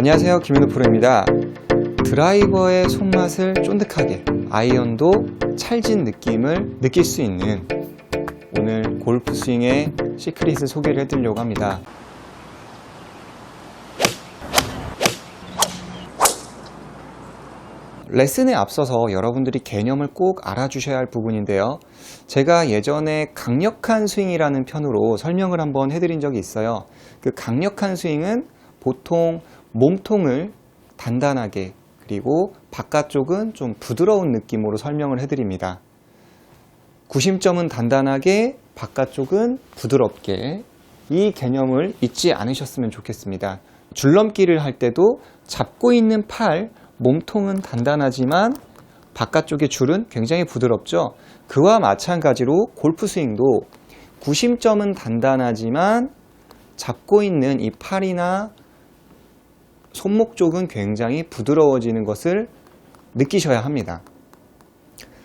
안녕하세요 김현우 프로입니다 드라이버의 손맛을 쫀득하게 아이언도 찰진 느낌을 느낄 수 있는 오늘 골프 스윙의 시크릿을 소개를 해드리려고 합니다 레슨에 앞서서 여러분들이 개념을 꼭 알아주셔야 할 부분인데요. 제가 예전에 강력한 스윙이라는 편으로 설명을 한번 해드린 적이 있어요. 그 강력한 스윙은 보통 몸통을 단단하게 그리고 바깥쪽은 좀 부드러운 느낌으로 설명을 해드립니다. 구심점은 단단하게 바깥쪽은 부드럽게 이 개념을 잊지 않으셨으면 좋겠습니다. 줄넘기를 할 때도 잡고 있는 팔, 몸통은 단단하지만 바깥쪽의 줄은 굉장히 부드럽죠. 그와 마찬가지로 골프 스윙도 구심점은 단단하지만 잡고 있는 이 팔이나 손목 쪽은 굉장히 부드러워지는 것을 느끼셔야 합니다.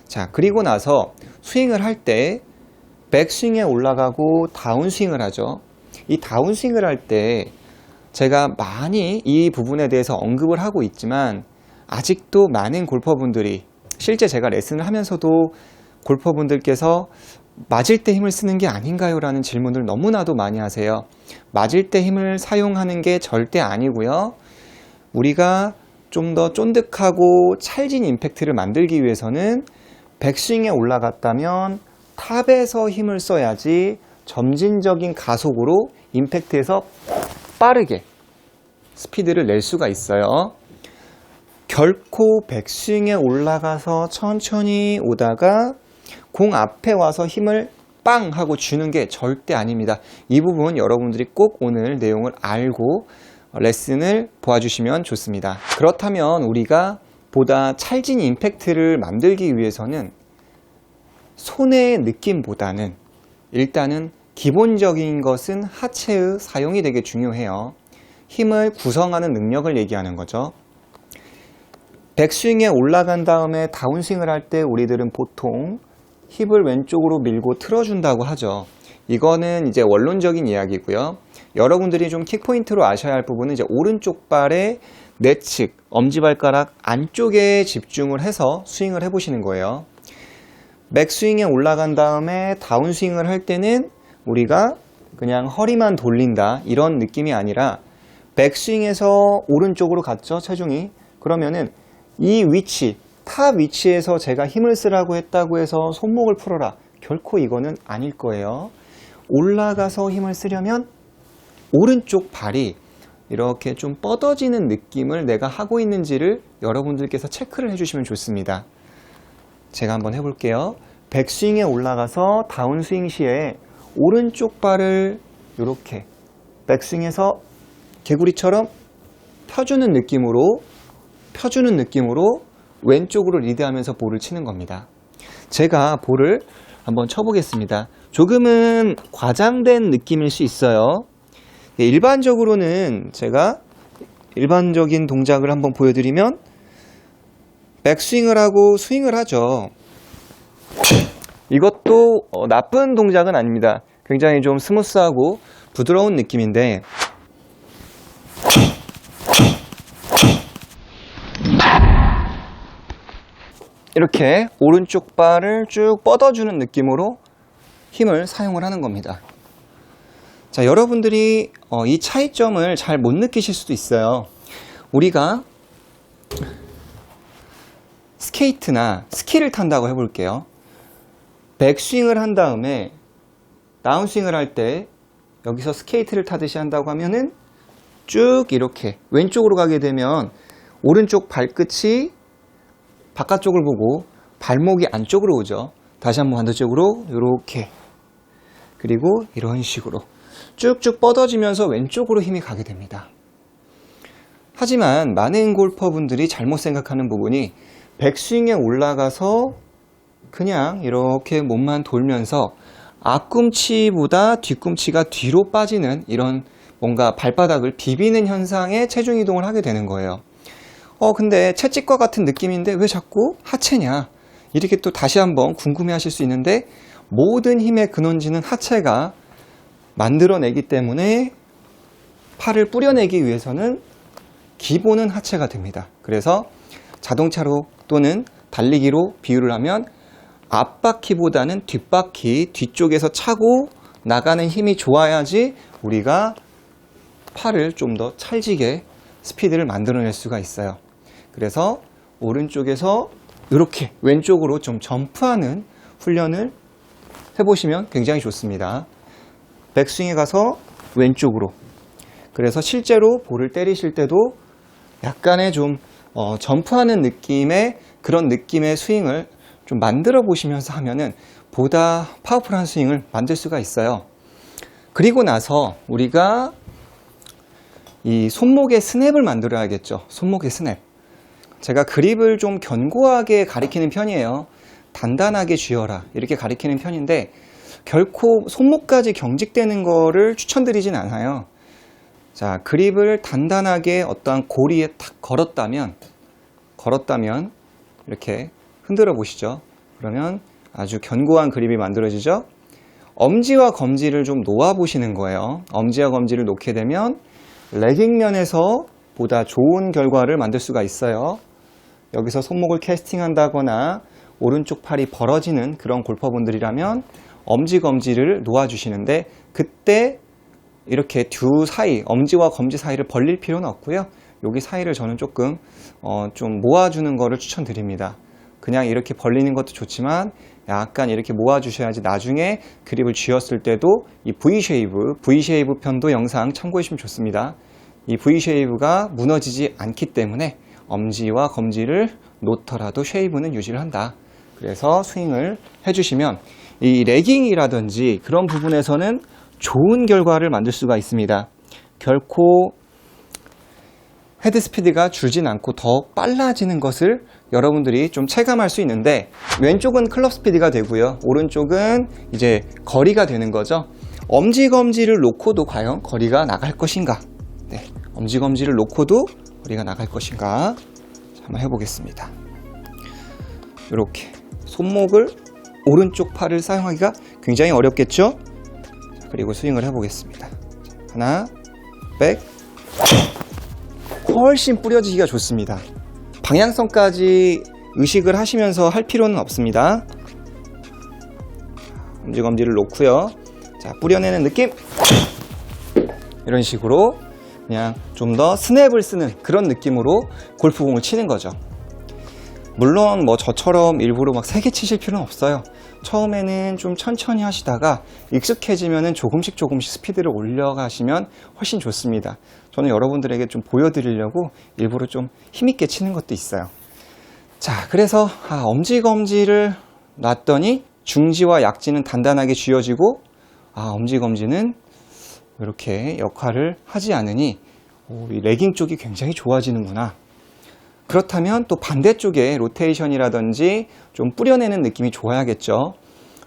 자, 그리고 나서 스윙을 할 때 백스윙에 올라가고 다운스윙을 하죠. 이 다운스윙을 할 때 제가 많이 이 부분에 대해서 언급을 하고 있지만 아직도 많은 골퍼분들이 실제 제가 레슨을 하면서도 골퍼분들께서 맞을 때 힘을 쓰는 게 아닌가요? 라는 질문을 너무나도 많이 하세요. 맞을 때 힘을 사용하는 게 절대 아니고요. 우리가 좀 더 쫀득하고 찰진 임팩트를 만들기 위해서는 백스윙에 올라갔다면 탑에서 힘을 써야지 점진적인 가속으로 임팩트에서 빠르게 스피드를 낼 수가 있어요. 결코 백스윙에 올라가서 천천히 오다가 공 앞에 와서 힘을 빵 하고 주는 게 절대 아닙니다. 이 부분 여러분들이 꼭 오늘 내용을 알고 레슨을 보아주시면 좋습니다. 그렇다면 우리가 보다 찰진 임팩트를 만들기 위해서는 손의 느낌보다는 일단은 기본적인 것은 하체의 사용이 되게 중요해요. 힘을 구성하는 능력을 얘기하는 거죠. 백스윙에 올라간 다음에 다운스윙을 할 때 우리들은 보통 힙을 왼쪽으로 밀고 틀어준다고 하죠. 이거는 이제 원론적인 이야기고요. 여러분들이 좀 킥포인트로 아셔야 할 부분은 이제 오른쪽 발의 내측, 엄지발가락 안쪽에 집중을 해서 스윙을 해보시는 거예요. 맥스윙에 올라간 다음에 다운스윙을 할 때는 우리가 그냥 허리만 돌린다. 이런 느낌이 아니라 백스윙에서 오른쪽으로 갔죠 체중이? 그러면은 이 위치 탑 위치에서 제가 힘을 쓰라고 했다고 해서 손목을 풀어라. 결코 이거는 아닐 거예요. 올라가서 힘을 쓰려면 오른쪽 발이 이렇게 좀 뻗어지는 느낌을 내가 하고 있는지를 여러분들께서 체크를 해주시면 좋습니다 제가 한번 해볼게요 백스윙에 올라가서 다운스윙 시에 오른쪽 발을 이렇게 백스윙에서 개구리처럼 펴주는 느낌으로 펴주는 느낌으로 왼쪽으로 리드하면서 볼을 치는 겁니다. 제가 볼을 한번 쳐보겠습니다. 조금은 과장된 느낌일 수 있어요. 예, 일반적으로는 제가 일반적인 동작을 한번 보여드리면 백스윙을 하고 스윙을 하죠. 이것도 어, 나쁜 동작은 아닙니다. 굉장히 좀 스무스하고 부드러운 느낌인데 이렇게 오른쪽 발을 쭉 뻗어주는 느낌으로 힘을 사용을 하는 겁니다. 자, 여러분들이 어, 이 차이점을 잘 못 느끼실 수도 있어요. 우리가 스케이트나 스키를 탄다고 해볼게요. 백스윙을 한 다음에 다운스윙을 할 때 여기서 스케이트를 타듯이 한다고 하면은 쭉 이렇게 왼쪽으로 가게 되면 오른쪽 발끝이 바깥쪽을 보고 발목이 안쪽으로 오죠. 다시 한번 반대쪽으로 이렇게 그리고 이런 식으로 쭉쭉 뻗어지면서 왼쪽으로 힘이 가게 됩니다. 하지만 많은 골퍼분들이 잘못 생각하는 부분이 백스윙에 올라가서 그냥 이렇게 몸만 돌면서 앞꿈치보다 뒤꿈치가 뒤로 빠지는 이런 뭔가 발바닥을 비비는 현상의 체중 이동을 하게 되는 거예요. 어, 근데 채찍과 같은 느낌인데 왜 자꾸 하체냐? 이렇게 또 다시 한번 궁금해 하실 수 있는데 모든 힘의 근원지는 하체가 만들어내기 때문에 팔을 뿌려내기 위해서는 기본은 하체가 됩니다. 그래서 자동차로 또는 달리기로 비유를 하면 앞바퀴보다는 뒷바퀴 뒤쪽에서 차고 나가는 힘이 좋아야지 우리가 팔을 좀 더 찰지게 스피드를 만들어낼 수가 있어요. 그래서 오른쪽에서 이렇게 왼쪽으로 좀 점프하는 훈련을 해보시면 굉장히 좋습니다. 백스윙에 가서 왼쪽으로. 그래서 실제로 볼을 때리실 때도 약간의 좀 어, 점프하는 느낌의 그런 느낌의 스윙을 좀 만들어 보시면서 하면은 보다 파워풀한 스윙을 만들 수가 있어요. 그리고 나서 우리가 이 손목의 스냅을 만들어야겠죠. 손목의 스냅. 제가 그립을 좀 견고하게 가리키는 편이에요. 단단하게 쥐어라. 이렇게 가리키는 편인데 결코 손목까지 경직되는 거를 추천드리진 않아요. 자, 그립을 단단하게 어떠한 고리에 탁 걸었다면, 걸었다면, 이렇게 흔들어 보시죠. 그러면 아주 견고한 그립이 만들어지죠. 엄지와 검지를 좀 놓아 보시는 거예요. 엄지와 검지를 놓게 되면 레깅 면에서 보다 좋은 결과를 만들 수가 있어요. 여기서 손목을 캐스팅한다거나 오른쪽 팔이 벌어지는 그런 골퍼분들이라면 엄지 검지를 놓아 주시는데 그때 이렇게 두 사이 엄지와 검지 사이를 벌릴 필요는 없고요. 여기 사이를 저는 조금 어, 좀 모아주는 거를 추천드립니다. 그냥 이렇게 벌리는 것도 좋지만 약간 이렇게 모아주셔야지 나중에 그립을 쥐었을 때도 이 V 쉐이브, V 쉐이브 편도 영상 참고해주시면 좋습니다. 이 V 쉐이브가 무너지지 않기 때문에 엄지와 검지를 놓더라도 쉐이브는 유지를 한다. 그래서 스윙을 해주시면 이 레깅이라든지 그런 부분에서는 좋은 결과를 만들 수가 있습니다. 결코 헤드 스피드가 줄진 않고 더 빨라지는 것을 여러분들이 좀 체감할 수 있는데 왼쪽은 클럽 스피드가 되고요. 오른쪽은 이제 거리가 되는 거죠. 엄지 검지를 놓고도 과연 거리가 나갈 것인가? 네, 엄지 검지를 놓고도 거리가 나갈 것인가? 자, 한번 해보겠습니다. 이렇게 손목을 오른쪽 팔을 사용하기가 굉장히 어렵겠죠? 자, 그리고 스윙을 해보겠습니다. 하나, 백, 훨씬 뿌려지기가 좋습니다. 방향성까지 의식을 하시면서 할 필요는 없습니다. 엄지검지를 놓고요. 자, 뿌려내는 느낌. 이런 식으로 그냥 좀 더 스냅을 쓰는 그런 느낌으로 골프공을 치는 거죠. 물론 뭐 저처럼 일부러 막 세게 치실 필요는 없어요. 처음에는 좀 천천히 하시다가 익숙해지면은 조금씩 조금씩 스피드를 올려가시면 훨씬 좋습니다. 저는 여러분들에게 좀 보여드리려고 일부러 좀 힘있게 치는 것도 있어요. 자, 그래서 아, 엄지검지를 놨더니 중지와 약지는 단단하게 쥐어지고 아, 엄지검지는 이렇게 역할을 하지 않으니 오, 이 레깅 쪽이 굉장히 좋아지는구나. 그렇다면 또 반대쪽에 로테이션이라든지 좀 뿌려내는 느낌이 좋아야겠죠.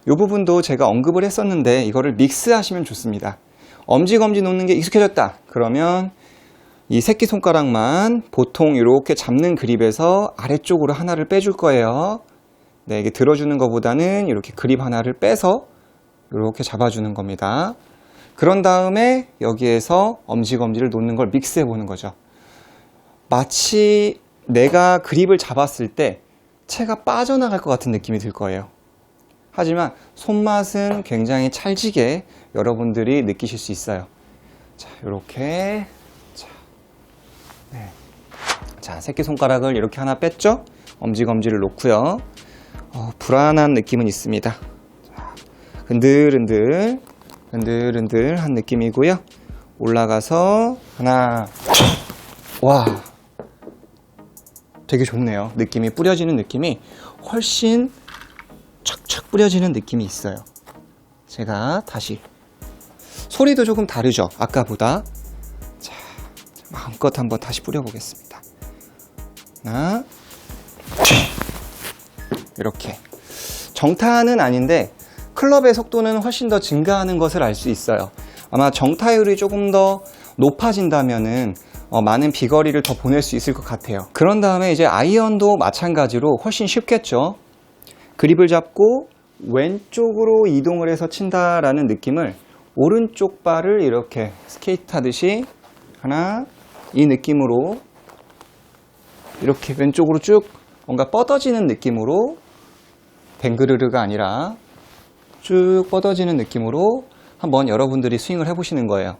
이 부분도 제가 언급을 했었는데 이거를 믹스하시면 좋습니다. 엄지검지 놓는 게 익숙해졌다. 그러면 이 새끼손가락만 보통 이렇게 잡는 그립에서 아래쪽으로 하나를 빼줄 거예요. 네, 이게 들어주는 것보다는 이렇게 그립 하나를 빼서 이렇게 잡아주는 겁니다. 그런 다음에 여기에서 엄지검지를 놓는 걸 믹스해 보는 거죠. 마치 내가 그립을 잡았을 때 채가 빠져나갈 것 같은 느낌이 들 거예요. 하지만 손맛은 굉장히 찰지게 여러분들이 느끼실 수 있어요. 자, 이렇게. 자, 네. 자, 새끼 손가락을 이렇게 하나 뺐죠? 엄지 검지를 놓고요. 어, 불안한 느낌은 있습니다. 자, 흔들흔들, 흔들흔들 한 느낌이고요. 올라가서 하나, 와, 되게 좋네요. 느낌이 뿌려지는 느낌이 훨씬 촥촥 뿌려지는 느낌이 있어요. 제가 다시 소리도 조금 다르죠. 아까보다. 자, 마음껏 한번 다시 뿌려보겠습니다. 하나, 이렇게 정타는 아닌데 클럽의 속도는 훨씬 더 증가하는 것을 알 수 있어요. 아마 정타율이 조금 더 높아진다면은 어, 많은 비거리를 더 보낼 수 있을 것 같아요. 그런 다음에 이제 아이언도 마찬가지로 훨씬 쉽겠죠. 그립을 잡고 왼쪽으로 이동을 해서 친다라는 느낌을 오른쪽 발을 이렇게 스케이트 하듯이 하나 이 느낌으로 이렇게 왼쪽으로 쭉 뭔가 뻗어지는 느낌으로 뱅그르르가 아니라 쭉 뻗어지는 느낌으로 한번 여러분들이 스윙을 해보시는 거예요.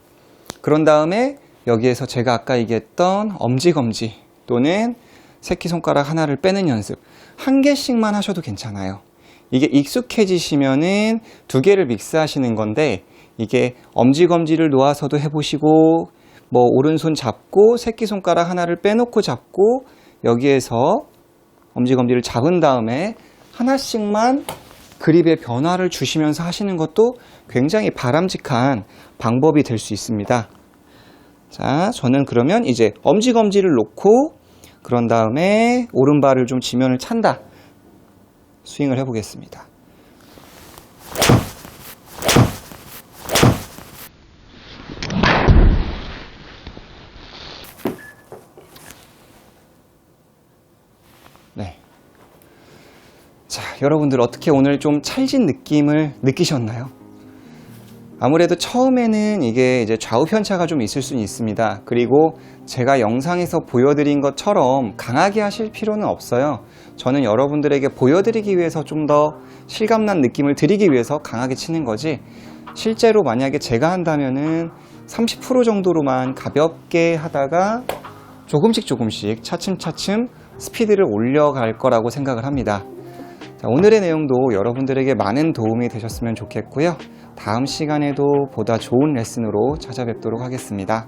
그런 다음에 여기에서 제가 아까 얘기했던 엄지검지 또는 새끼손가락 하나를 빼는 연습 한 개씩만 하셔도 괜찮아요. 이게 익숙해지시면은 두 개를 믹스하시는 건데 이게 엄지검지를 놓아서도 해보시고 뭐 오른손 잡고 새끼손가락 하나를 빼놓고 잡고 여기에서 엄지검지를 잡은 다음에 하나씩만 그립의 변화를 주시면서 하시는 것도 굉장히 바람직한 방법이 될 수 있습니다. 자, 저는 그러면 이제 엄지검지를 놓고 그런 다음에 오른발을 좀 지면을 찬다. 스윙을 해보겠습니다. 네. 자, 여러분들 어떻게 오늘 좀 찰진 느낌을 느끼셨나요? 아무래도 처음에는 이게 이제 좌우 편차가 좀 있을 수는 있습니다. 그리고 제가 영상에서 보여드린 것처럼 강하게 하실 필요는 없어요. 저는 여러분들에게 보여드리기 위해서 좀 더 실감난 느낌을 드리기 위해서 강하게 치는 거지. 실제로 만약에 제가 한다면은 30% 정도로만 가볍게 하다가 조금씩 조금씩 차츰차츰 스피드를 올려갈 거라고 생각을 합니다. 자, 오늘의 내용도 여러분들에게 많은 도움이 되셨으면 좋겠고요. 다음 시간에도 보다 좋은 레슨으로 찾아뵙도록 하겠습니다.